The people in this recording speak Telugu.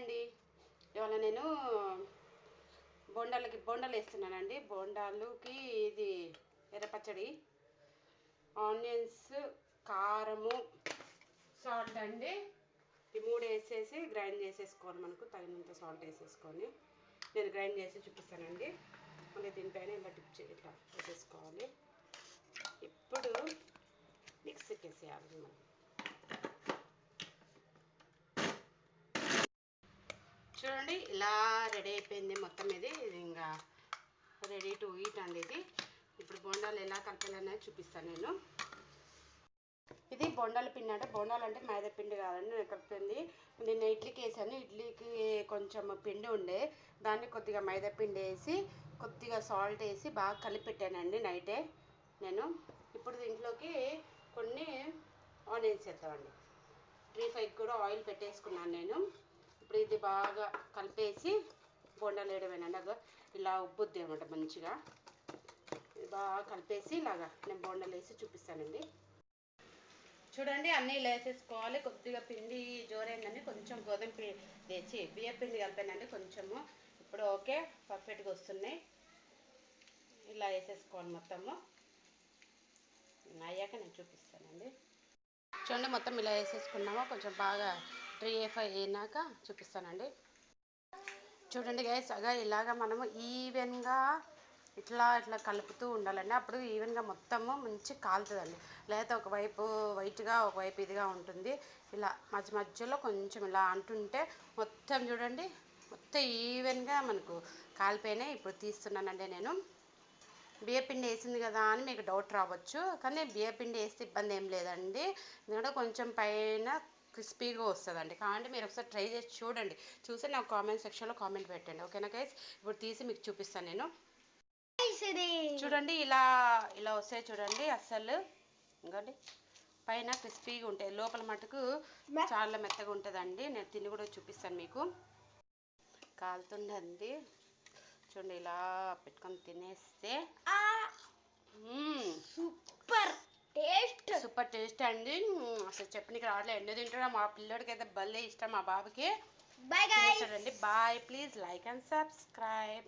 అండి. ఇవాళ నేను బోండాలకి బోండాలు వేస్తున్నానండి. బోండాలుకి ఇది ఎర్రపచ్చడి ఆనియన్స్ కారము సాల్ట్ అండి. ఈ మూడు వేసేసి గ్రైండ్ చేసేసుకోవాలి మనకు తగినంత సాల్ట్ వేసేసుకొని. నేను గ్రైండ్ చేసి చూపిస్తానండి. మళ్ళీ దీనిపైన ఇలా డిప్ చే ఇట్లా వేసేసుకోవాలి. ఇప్పుడు మిక్సీకి వేసేయాలి మనం. చూడండి ఇలా రెడీ అయిపోయింది మొత్తం ఇది. ఇంకా రెడీ టు ఈట్ అండి ఇది. ఇప్పుడు బోండాలు ఎలా కలపాలనేది చూపిస్తాను నేను. ఇది బొండాల పిండి అంటే. బొండాలు అంటే మైదా పిండి కాదండి నేను కలుపుతుంది నేను ఇడ్లీకి వేసాను. ఇడ్లీకి కొంచెం పిండి ఉండే. దాన్ని కొద్దిగా మైదా పిండి వేసి కొద్దిగా సాల్ట్ వేసి బాగా కలిపెట్టానండి నైటే నేను. ఇప్పుడు దీంట్లోకి కొన్ని ఆనియన్స్ వేద్దామండి. త్రీ ఫైవ్ కూడా ఆయిల్ పెట్టేసుకున్నాను నేను. ఇప్పుడు ఇది బాగా కలిపేసి బొండాలు వేయడమేనండి ఇలా ఉబ్బుద్ది అనమాట మంచిగా. ఇది బాగా కలిపేసి ఇలాగా నేను బొండాలు వేసి చూపిస్తానండి. చూడండి అన్నీ ఇలా వేసేసుకోవాలి. కొద్దిగా పిండి జోరైందండి. కొంచెం గోధుమ పిండి తెచ్చి బియ్య పిండి కలిపానండి కొంచెము. ఇప్పుడు ఓకే పర్ఫెక్ట్గా వస్తున్నాయి. ఇలా వేసేసుకోవాలి మొత్తము. అయ్యాక నేను చూపిస్తానండి. చూడండి మొత్తం ఇలా వేసేసుకున్నాము. కొంచెం బాగా త్రీ ఏ ఫైవ్ అయినాక చూపిస్తానండి. చూడండి గైస్ అగా ఇలాగ మనము ఈవెన్గా ఇట్లా ఇట్లా కలుపుతూ ఉండాలండి. అప్పుడు ఈవెన్గా మొత్తము మంచి కాలుతుందండి. లేకపోతే ఒకవైపు వైట్గా ఒకవైపు ఇదిగా ఉంటుంది. ఇలా మధ్య మధ్యలో కొంచెం ఇలా అంటుంటే మొత్తం చూడండి మొత్తం ఈవెన్గా మనకు కాలిపోయినాయి. ఇప్పుడు తీస్తున్నానండి నేను. బియ్యపిండి వేసింది కదా అని మీకు డౌట్ రావచ్చు. కానీ బియ్యపిండి వేస్తే ఇబ్బంది ఏం లేదండి. ఎందుకంటే కొంచెం పైన క్రిస్పీగా వస్తుందండి. కావాలంటే మీరు ఒకసారి ట్రై చేసి చూడండి. చూసి నాకు కామెంట్ సెక్షన్లో కామెంట్ పెట్టండి. ఓకేనా గైస్? ఇప్పుడు తీసి మీకు చూపిస్తాను నేను. చూడండి ఇలా ఇలా వస్తాయి చూడండి అస్సలు. ఇంకోండి పైన క్రిస్పీగా ఉంటాయి. లోపల మటుకు చాలా మెత్తగా ఉంటుందండి. నేను తిని కూడా చూపిస్తాను మీకు. కాలుతుందండి. చూడండి ఇలా పెట్టుకొని తినేస్తే. సూపర్! సూపర్ టేస్ట్ అండి. అసలు చెప్పనికి రావట్లేదు. ఎన్నో తింటాడో మా పిల్లోడికి అయితే భలే ఇష్టం మా బాబుకి. బై గైస్ చూడండి bye please like and subscribe